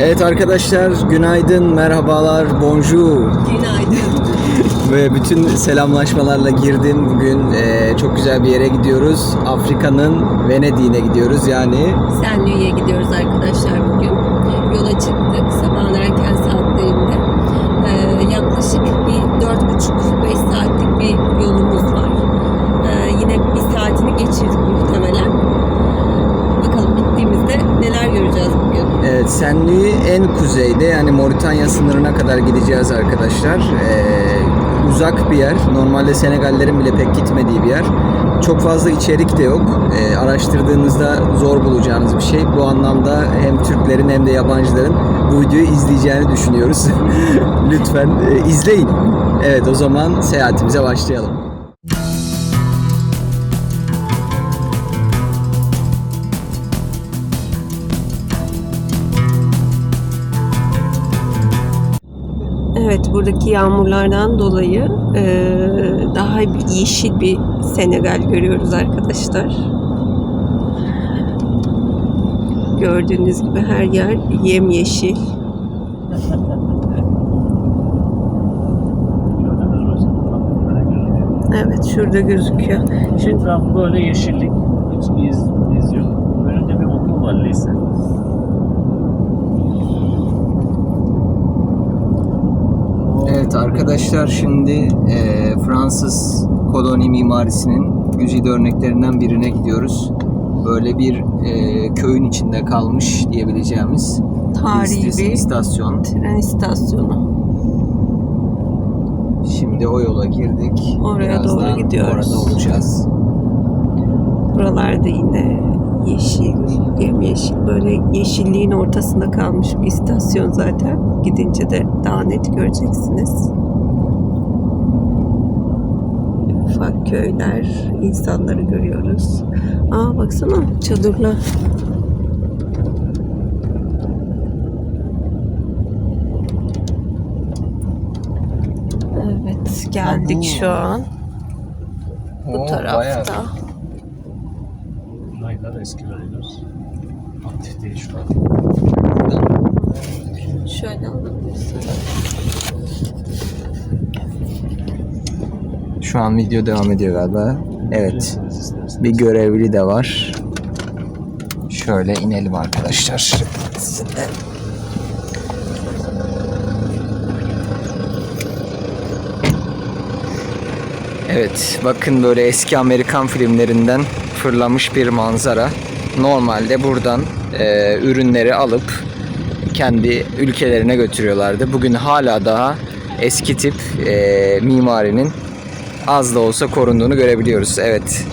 Evet arkadaşlar günaydın, merhabalar, bonjour Günaydın. ve bütün selamlaşmalarla girdim. Bugün eee, çok güzel bir yere gidiyoruz. Afrika'nın Venedik'ine gidiyoruz yani. Senlü'ye gidiyoruz arkadaşlar bugün. Evet, Senli en kuzeyde yani Moritanya sınırına kadar gideceğiz arkadaşlar. Eee, uzak bir yer. Normalde Senegallerin bile pek gitmediği bir yer. Çok fazla içerik de yok. Eee, araştırdığınızda zor bulacağınız bir şey. Bu anlamda hem Türklerin hem de yabancıların bu videoyu izleyeceğini düşünüyoruz. Lütfen eee, izleyin. Evet o zaman seyahatimize başlayalım. Evet buradaki yağmurlardan dolayı eee, daha bir yeşil bir Senegal görüyoruz arkadaşlar. Gördüğünüz gibi her yer yemyeşil. Evet şurada gözüküyor. Şimdi Etrafı böyle yeşillik. Hiç iz, iz yok. Önünde bir okul var lise. Evet arkadaşlar şimdi eee, Fransız koloni mimarisinin güzide örneklerinden birine gidiyoruz. Böyle bir eee, köyün içinde kalmış diyebileceğimiz tarihi bir istasyon. tren istasyonu. Şimdi o yola girdik. Oraya doğru Birazdan gidiyoruz. Orada olacağız. Buralarda yine yeşil, yemyeşil böyle yeşilliğin ortasında kalmış bir istasyon zaten. Gidince de daha net göreceksiniz. Ufak köyler, insanları görüyoruz. Aa baksana çadırlar. Evet geldik şu an bu tarafta. Raylar eski raylar. Aktif değil şu an. Şöyle alabilirsin. Şu an video devam ediyor galiba. Evet. Bir görevli de var. Şöyle inelim arkadaşlar. Sizinle. Evet, bakın böyle eski Amerikan filmlerinden fırlamış bir manzara. Normalde buradan e, ürünleri alıp kendi ülkelerine götürüyorlardı. Bugün hala daha eski tip e, mimarinin az da olsa korunduğunu görebiliyoruz. Evet.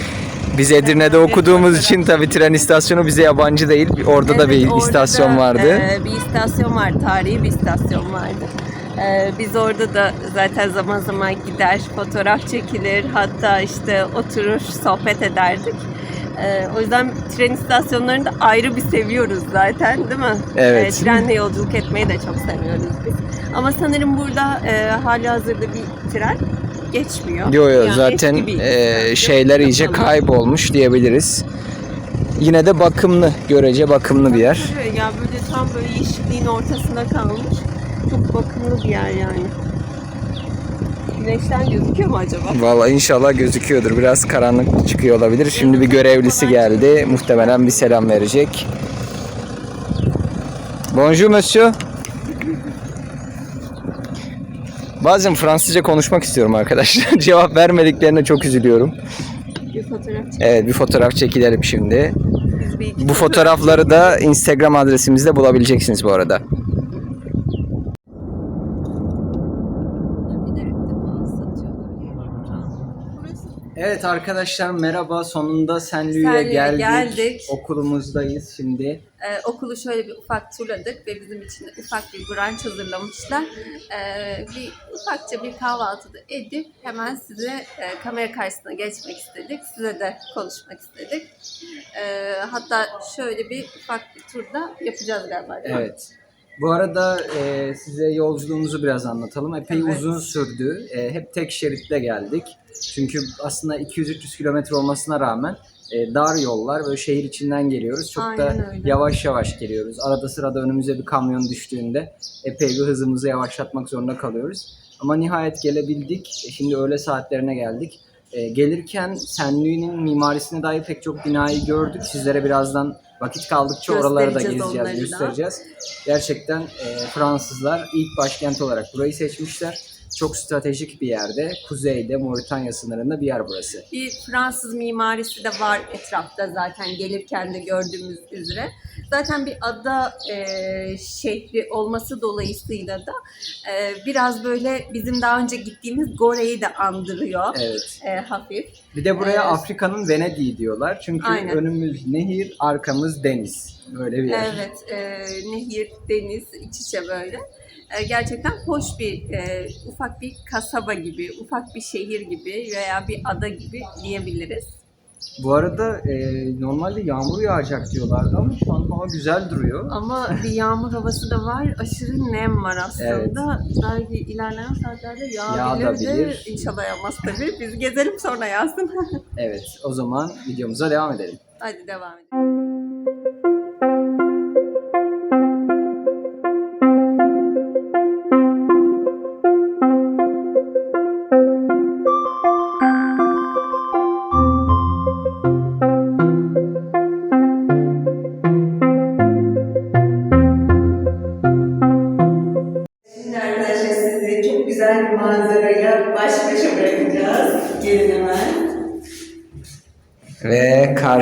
Biz Edirne'de okuduğumuz için tabii tren istasyonu bize yabancı değil. Orada da bir Evet, orada istasyon da, vardı. e, bir istasyon var, tarihi bir istasyon vardı. E, biz orada da zaten zaman zaman gider, fotoğraf çekilir, hatta işte oturur, sohbet ederdik. E, o yüzden tren istasyonlarını da ayrı bir seviyoruz zaten, değil mi? Evet. E, trenle yolculuk etmeyi de çok seviyoruz biz. Ama sanırım burada e, hali hazırda bir tren geçmiyor. Yo yo Yani zaten e, şeyler iyice kapalı. kaybolmuş diyebiliriz. Yine de bakımlı, görece bakımlı bir yer. Ya böyle tam böyle yeşilliğin ortasında kalmış. Çok bakımlı bir yer yani. Güneşten gözüküyor mu acaba? Vallahi inşallah gözüküyordur. Biraz karanlık çıkıyor olabilir. Şimdi bir görevlisi geldi. Muhtemelen bir selam verecek. Bonjour monsieur. Bazen Fransızca konuşmak istiyorum arkadaşlar. Cevap vermediklerine çok üzülüyorum. Bir fotoğraf. Evet bir fotoğraf çekilelim şimdi. Bu fotoğrafları da Instagram adresimizde bulabileceksiniz bu arada. Evet arkadaşlar merhaba. Sonunda Senlü'ye Senlü'ye geldik. geldik. Okulumuzdayız şimdi. Ee, okulu şöyle bir ufak turladık ve bizim için ufak bir brunch hazırlamışlar. Ee, bir ufakça bir kahvaltı da edip hemen size e, kamera karşısına geçmek istedik. Size de konuşmak istedik. Ee, hatta şöyle bir ufak bir turda yapacağız galiba. değil mi? Evet. Bu arada e, size yolculuğumuzu biraz anlatalım. Epey Evet. uzun sürdü. E, hep tek şeritle geldik. Çünkü aslında 200-300 kilometre olmasına rağmen e, dar yollar böyle şehir içinden geliyoruz. Çok da Aynen öyle. yavaş yavaş geliyoruz. Arada sırada önümüze bir kamyon düştüğünde epey bir hızımızı yavaşlatmak zorunda kalıyoruz. Ama nihayet gelebildik. E, Şimdi öğle saatlerine geldik. E, gelirken Senlü'nün mimarisine dair pek çok binayı gördük. Sizlere birazdan vakit kaldıkça oraları da gezeceğiz, onları da. göstereceğiz. Gerçekten e, Fransızlar ilk başkent olarak burayı seçmişler. Çok stratejik bir yerde. Kuzeyde, Moritanya sınırında bir yer burası. Bir Fransız mimarisi de var etrafta zaten gelirken de gördüğümüz üzere. Zaten bir ada e, şehri olması dolayısıyla da e, biraz böyle bizim daha önce gittiğimiz Gore'yi de andırıyor Evet. e, hafif. Bir de buraya Evet. Afrika'nın Venedik'i diyorlar. Çünkü Aynen. önümüz nehir, arkamız deniz. Böyle bir yer. Evet, e, nehir, deniz iç içe böyle. E, gerçekten hoş bir, e, ufak bir kasaba gibi, ufak bir şehir gibi veya bir ada gibi diyebiliriz. Bu arada e, normalde yağmur yağacak diyorlardı ama şu an hava güzel duruyor. Ama bir yağmur havası da var, aşırı nem var aslında. Belki ilerleyen saatlerde yağabilir de. Yağabilir. İnşallah yağmaz tabii. Biz gezelim sonra yağsın. Evet, o zaman videomuza devam edelim. Hadi devam edelim.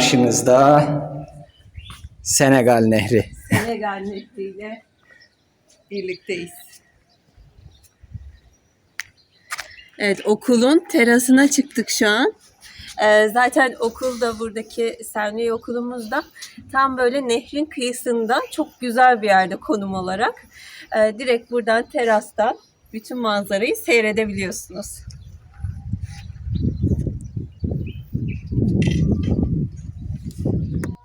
Karşınızda Senegal Nehri. Senegal Nehri'yle birlikteyiz. Evet okulun terasına çıktık şu an. Ee, zaten okul da buradaki Senvi okulumuz da tam böyle nehrin kıyısında çok güzel bir yerde konum olarak. Ee, direkt buradan terastan bütün manzarayı seyredebiliyorsunuz.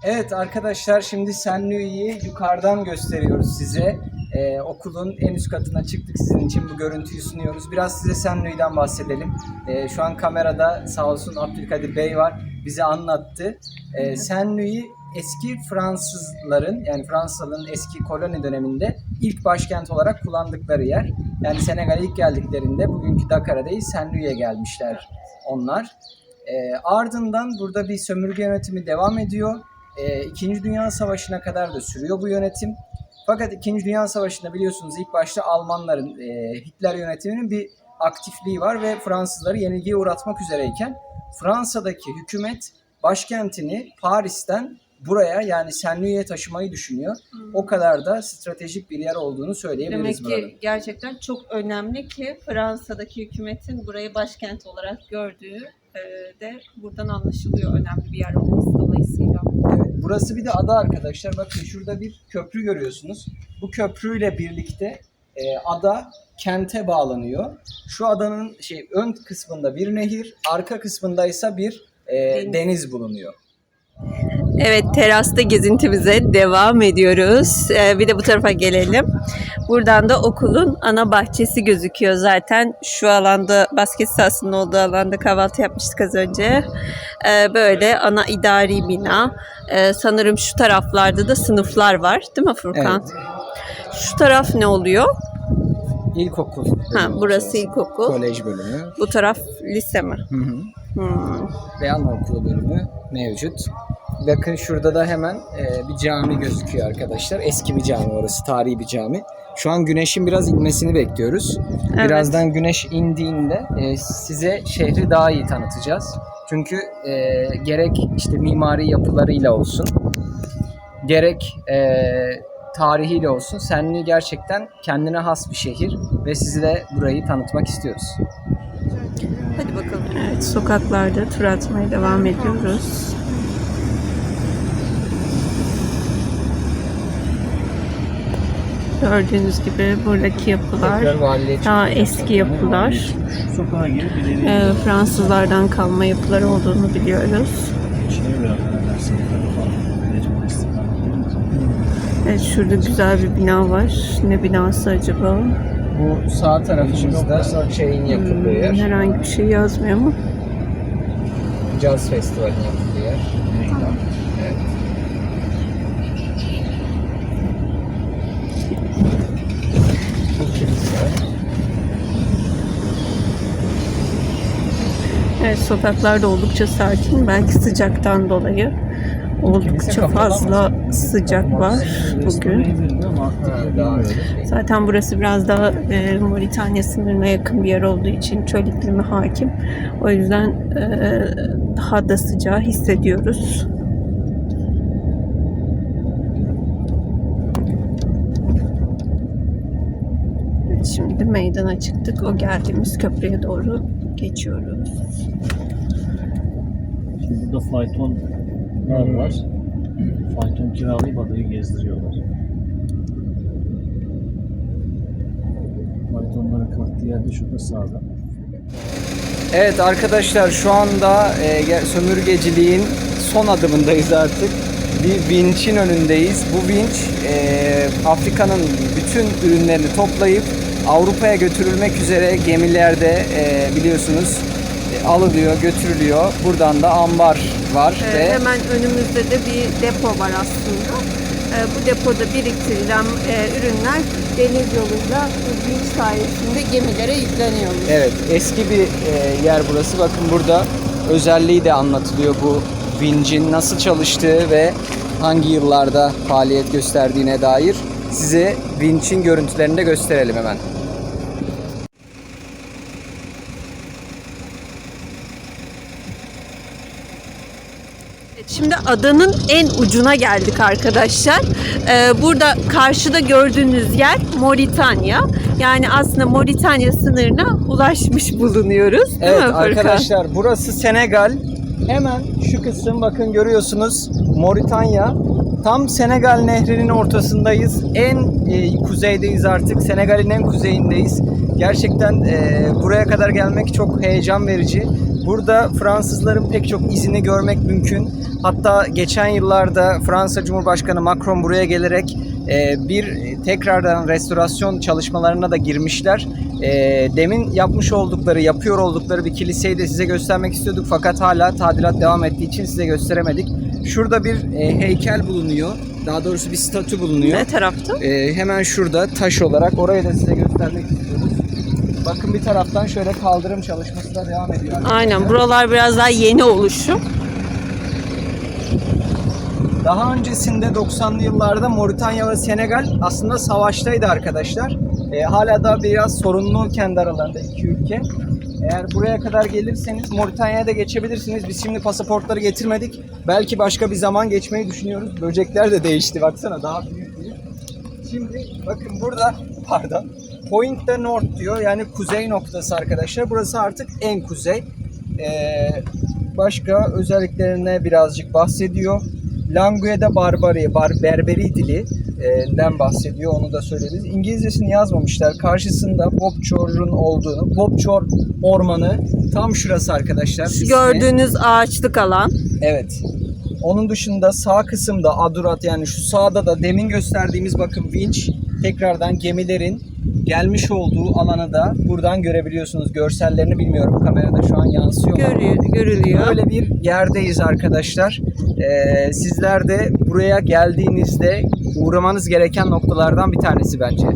Evet arkadaşlar şimdi Senlü'yü yukarıdan gösteriyoruz size. Ee, okulun en üst katına çıktık sizin için bu görüntüyü sunuyoruz. Biraz size Senlü'den bahsedelim. Ee, şu an kamerada sağ olsun Abdülkadir Bey var bize anlattı. Ee, Senlü'yü eski Fransızların yani Fransızların eski koloni döneminde ilk başkent olarak kullandıkları yer. Yani Senegal'e ilk geldiklerinde bugünkü Dakar'a değil Senlü'ye gelmişler onlar. Ee, ardından burada bir sömürge yönetimi devam ediyor. Ee, İkinci Dünya Savaşı'na kadar da sürüyor bu yönetim. Fakat İkinci Dünya Savaşı'nda biliyorsunuz ilk başta Almanların, e, Hitler yönetiminin bir aktifliği var ve Fransızları yenilgiye uğratmak üzereyken Fransa'daki hükümet başkentini Paris'ten buraya yani Senlü'ye taşımayı düşünüyor. O kadar da stratejik bir yer olduğunu Demek söyleyebiliriz ki burada. gerçekten çok önemli ki Fransa'daki hükümetin burayı başkent olarak gördüğü e, de buradan anlaşılıyor önemli bir yer olması dolayısıyla. Burası bir de ada arkadaşlar. Bakın şurada bir köprü görüyorsunuz. Bu köprüyle birlikte e, ada kente bağlanıyor. Şu adanın şey ön kısmında bir nehir, arka kısmında ise bir e, Deniz. deniz bulunuyor. Evet terasta gezintimize devam ediyoruz. Ee, bir de bu tarafa gelelim. Buradan da okulun ana bahçesi gözüküyor zaten. Şu alanda basket sahasının olduğu alanda kahvaltı yapmıştık az önce. Ee, böyle ana idari bina. Ee, sanırım şu taraflarda da sınıflar var değil mi Furkan? Şu taraf ne oluyor? İlkokul. Ha, burası ilkokul. Kolej bölümü. Bu taraf lise mi? Hı hı. Hmm. Ve anaokulu bölümü mevcut. Bakın şurada da hemen e, bir cami gözüküyor arkadaşlar. Eski bir cami orası, tarihi bir cami. Şu an güneşin biraz inmesini bekliyoruz. Evet. Birazdan güneş indiğinde e, size şehri daha iyi tanıtacağız. Çünkü e, gerek işte mimari yapılarıyla olsun, gerek e, tarihiyle olsun Senli gerçekten kendine has bir şehir ve size de burayı tanıtmak istiyoruz. Hadi bakalım. Evet, sokaklarda tur atmaya devam ediyoruz. Gördüğünüz gibi buradaki yapılar daha eski yapılar. Ee, Fransızlardan kalma yapılar olduğunu biliyoruz. Evet, şurada güzel bir bina var. Ne binası acaba? Bu sağ tarafımızda şeyin yapıldığı Hmm, yer. herhangi bir şey yazmıyor mu? Caz Festivali'nin yapıldığı yer. Evet sokaklar da oldukça sakin. Belki sıcaktan dolayı oldukça fazla sıcak var bugün. Zaten burası biraz daha e, Moritanya sınırına yakın bir yer olduğu için çöl iklimi hakim. O yüzden e, daha da sıcağı hissediyoruz. Şimdi meydana çıktık. O geldiğimiz köprüye doğru geçiyoruz. Şimdi burada faytonlar var. Fayton kiralayıp adayı gezdiriyorlar. Faytonların kalktığı yerde şurada sağda. Evet arkadaşlar şu anda e, ge- sömürgeciliğin son adımındayız artık. Bir vinçin önündeyiz. Bu vinç e, Afrika'nın bütün ürünlerini toplayıp Avrupa'ya götürülmek üzere gemilerde e, biliyorsunuz e, alınıyor, götürülüyor. Buradan da ambar var Ee, ve hemen önümüzde de bir depo var aslında. Ee, bu depoda biriktirilen e, ürünler deniz yoluyla bu vinç sayesinde gemilere yükleniyormuş. Evet, eski bir e, yer burası. Bakın burada özelliği de anlatılıyor bu vincin nasıl çalıştığı ve hangi yıllarda faaliyet gösterdiğine dair. Size vinçin görüntülerini de gösterelim hemen. Şimdi adanın en ucuna geldik arkadaşlar. Ee, burada karşıda gördüğünüz yer Moritanya. Yani aslında Moritanya sınırına ulaşmış bulunuyoruz. Değil Evet mi Furkan? arkadaşlar burası Senegal. Hemen şu kısım bakın görüyorsunuz Moritanya. Tam Senegal nehrinin ortasındayız. En e, kuzeydeyiz artık. Senegal'in en kuzeyindeyiz. Gerçekten e, buraya kadar gelmek çok heyecan verici. Burada Fransızların pek çok izini görmek mümkün. Hatta geçen yıllarda Fransa Cumhurbaşkanı Macron buraya gelerek e, bir tekrardan restorasyon çalışmalarına da girmişler. E, demin yapmış oldukları, yapıyor oldukları bir kiliseyi de size göstermek istiyorduk fakat hala tadilat devam ettiği için size gösteremedik. Şurada bir e, heykel bulunuyor. Daha doğrusu bir statü bulunuyor. Ne tarafta? Hemen şurada taş olarak orayı da size göstermek istiyoruz. Bakın bir taraftan şöyle kaldırım çalışması da devam ediyor. Aynen buralar biraz daha yeni oluşum. Daha öncesinde 90'lı yıllarda Moritanya ve Senegal aslında savaştaydı arkadaşlar. E, hala da biraz sorunlu kendi aralarında iki ülke. Eğer buraya kadar gelirseniz Moritanya'ya da geçebilirsiniz. Biz şimdi pasaportları getirmedik. Belki başka bir zaman geçmeyi düşünüyoruz. Böcekler de değişti baksana daha büyük. Şimdi bakın burada pardon Point de North diyor yani kuzey noktası arkadaşlar. Burası artık en kuzey. Ee, başka özelliklerine birazcık bahsediyor. Langue'de Barbari, bar, Berberi dilinden bahsediyor. Onu da söyleriz. İngilizcesini yazmamışlar. Karşısında Bobçor'un olduğunu. Bobçor Ormanı tam şurası arkadaşlar. Şu İsmi- gördüğünüz ağaçlık alan. Evet. Onun dışında sağ kısımda Adurat yani şu sağda da demin gösterdiğimiz bakın vinç tekrardan gemilerin gelmiş olduğu alanı da buradan görebiliyorsunuz. Görsellerini bilmiyorum kamerada şu an yansıyor. Görüyor, görülüyor. Böyle bir yerdeyiz arkadaşlar. Ee, sizler de buraya geldiğinizde uğramanız gereken noktalardan bir tanesi bence.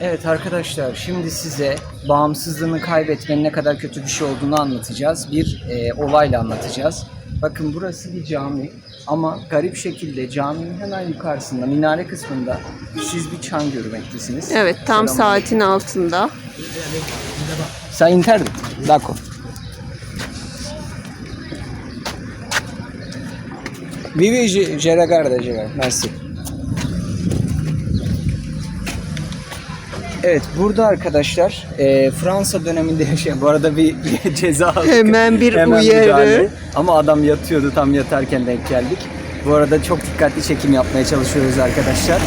Evet arkadaşlar şimdi size bağımsızlığını kaybetmenin ne kadar kötü bir şey olduğunu anlatacağız. Bir e, olayla anlatacağız. Bakın burası bir cami ama garip şekilde caminin hemen yukarısında minare kısmında siz bir çan görmektesiniz. Evet tam Selam. saatin altında. Oui, oui, je, je regarde, je regarde. Merci. Evet, burada arkadaşlar e, Fransa döneminde yaşayan, bu arada bir, ceza aldık. Hemen bir uyarı. müdahale. Ama adam yatıyordu, tam yatarken denk geldik. Bu arada çok dikkatli çekim yapmaya çalışıyoruz arkadaşlar.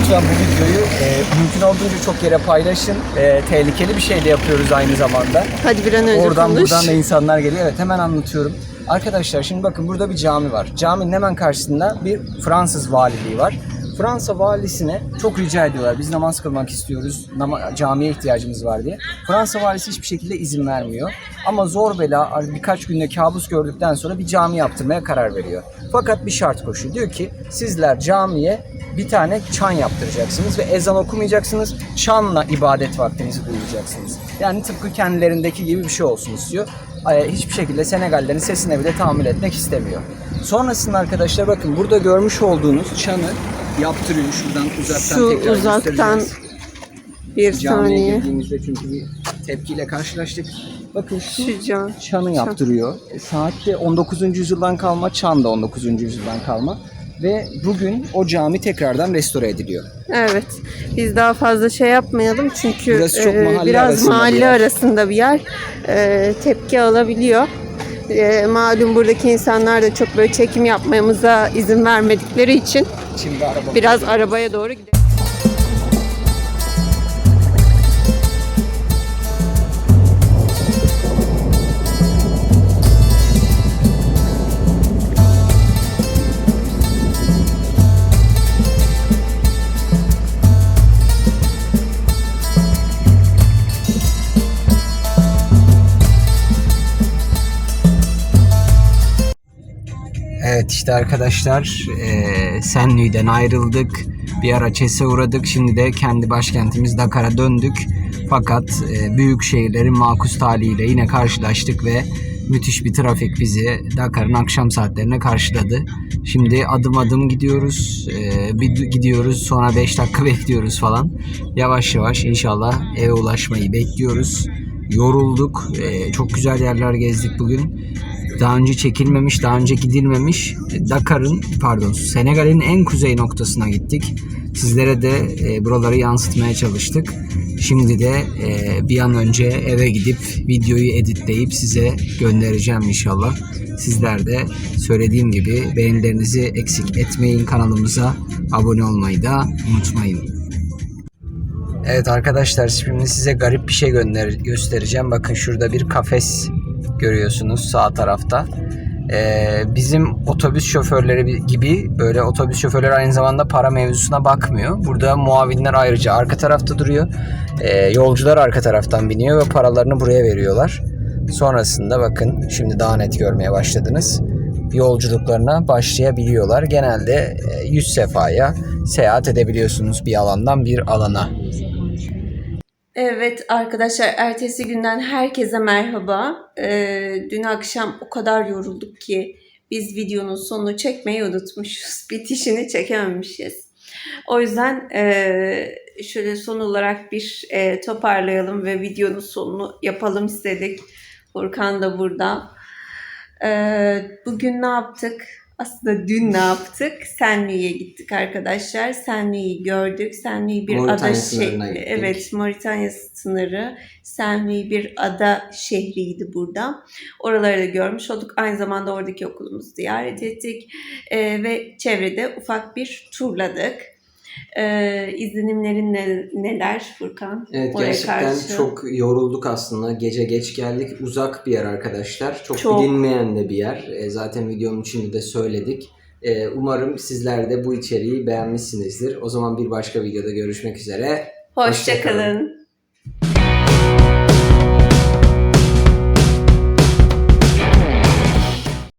Lütfen bu videoyu e, mümkün olduğunca çok yere paylaşın. E, tehlikeli bir şey de yapıyoruz aynı zamanda. Hadi bir an önce Oradan konuş. buradan da insanlar geliyor. Evet hemen anlatıyorum. Arkadaşlar şimdi bakın burada bir cami var. Caminin hemen karşısında bir Fransız valiliği var. Fransa valisine çok rica ediyorlar. Biz namaz kılmak istiyoruz. Nama, camiye ihtiyacımız var diye. Fransa valisi hiçbir şekilde izin vermiyor. Ama zor bela birkaç günde kabus gördükten sonra bir cami yaptırmaya karar veriyor. Fakat bir şart koşuyor. Diyor ki sizler camiye bir tane çan yaptıracaksınız ve ezan okumayacaksınız. Çanla ibadet vaktinizi duyacaksınız. Yani tıpkı kendilerindeki gibi bir şey olsun istiyor. Ay, Hiçbir şekilde Senegallerin sesine bile tahammül etmek istemiyor. Sonrasında arkadaşlar bakın burada görmüş olduğunuz çanı yaptırıyor şuradan uzaktan Şu tekrar uzaktan bir Camiye saniye. girdiğimizde çünkü bir tepkiyle karşılaştık. Bakın şu Şu can. çanı yaptırıyor. E, Saatte 19. yüzyıldan kalma, çan da 19. yüzyıldan kalma. Ve bugün o cami tekrardan restore ediliyor. Evet. Biz daha fazla şey yapmayalım çünkü Burası çok e, mahalle biraz arasında bir mahalle yer. arasında bir yer. E, tepki alabiliyor. E, malum buradaki insanlar da çok böyle çekim yapmamıza izin vermedikleri için Şimdi araba biraz arabaya doğru gidelim. Evet işte arkadaşlar eee Senlü'den ayrıldık. Bir ara Çes'e uğradık. Şimdi de kendi başkentimiz Dakar'a döndük. Fakat eee, büyük şehirlerin makus talihiyle yine karşılaştık ve müthiş bir trafik bizi Dakar'ın akşam saatlerine karşıladı. Şimdi adım adım gidiyoruz. Eee, bir gidiyoruz sonra 5 dakika bekliyoruz falan. Yavaş yavaş inşallah eve ulaşmayı bekliyoruz. Yorulduk. Eee, çok güzel yerler gezdik bugün daha önce çekilmemiş, daha önce gidilmemiş Dakar'ın pardon Senegal'in en kuzey noktasına gittik. Sizlere de e, buraları yansıtmaya çalıştık. Şimdi de e, bir an önce eve gidip videoyu editleyip size göndereceğim inşallah. Sizler de söylediğim gibi beğenilerinizi eksik etmeyin kanalımıza abone olmayı da unutmayın. Evet arkadaşlar şimdi size garip bir şey gönder göstereceğim. Bakın şurada bir kafes görüyorsunuz sağ tarafta. Ee, bizim otobüs şoförleri gibi böyle otobüs şoförleri aynı zamanda para mevzusuna bakmıyor. Burada muavinler ayrıca arka tarafta duruyor. Ee, yolcular arka taraftan biniyor ve paralarını buraya veriyorlar. Sonrasında bakın şimdi daha net görmeye başladınız. Yolculuklarına başlayabiliyorlar. Genelde e, 100 sefaya seyahat edebiliyorsunuz bir alandan bir alana. Evet arkadaşlar ertesi günden herkese merhaba. Ee, dün akşam o kadar yorulduk ki biz videonun sonunu çekmeyi unutmuşuz. Bitişini çekememişiz. O yüzden e, şöyle son olarak bir e, toparlayalım ve videonun sonunu yapalım istedik. Furkan da burada. Ee, bugün ne yaptık? Aslında dün ne yaptık? Senli'ye gittik arkadaşlar. Senli'yi gördük. Senli bir Moritanya ada şehri. Evet, Moritanya sınırı. Senli bir ada şehriydi burada. Oraları da görmüş olduk. Aynı zamanda oradaki okulumuzu ziyaret ettik. Ee, ve çevrede ufak bir turladık. Ee, izlenimlerin ne- neler Furkan? Evet Oraya gerçekten karşı. çok yorulduk aslında. Gece geç geldik. Uzak bir yer arkadaşlar. Çok, Çok. bilinmeyen de bir yer. E, zaten videonun içinde de söyledik. E, umarım sizler de bu içeriği beğenmişsinizdir. O zaman bir başka videoda görüşmek üzere. Hoşçakalın.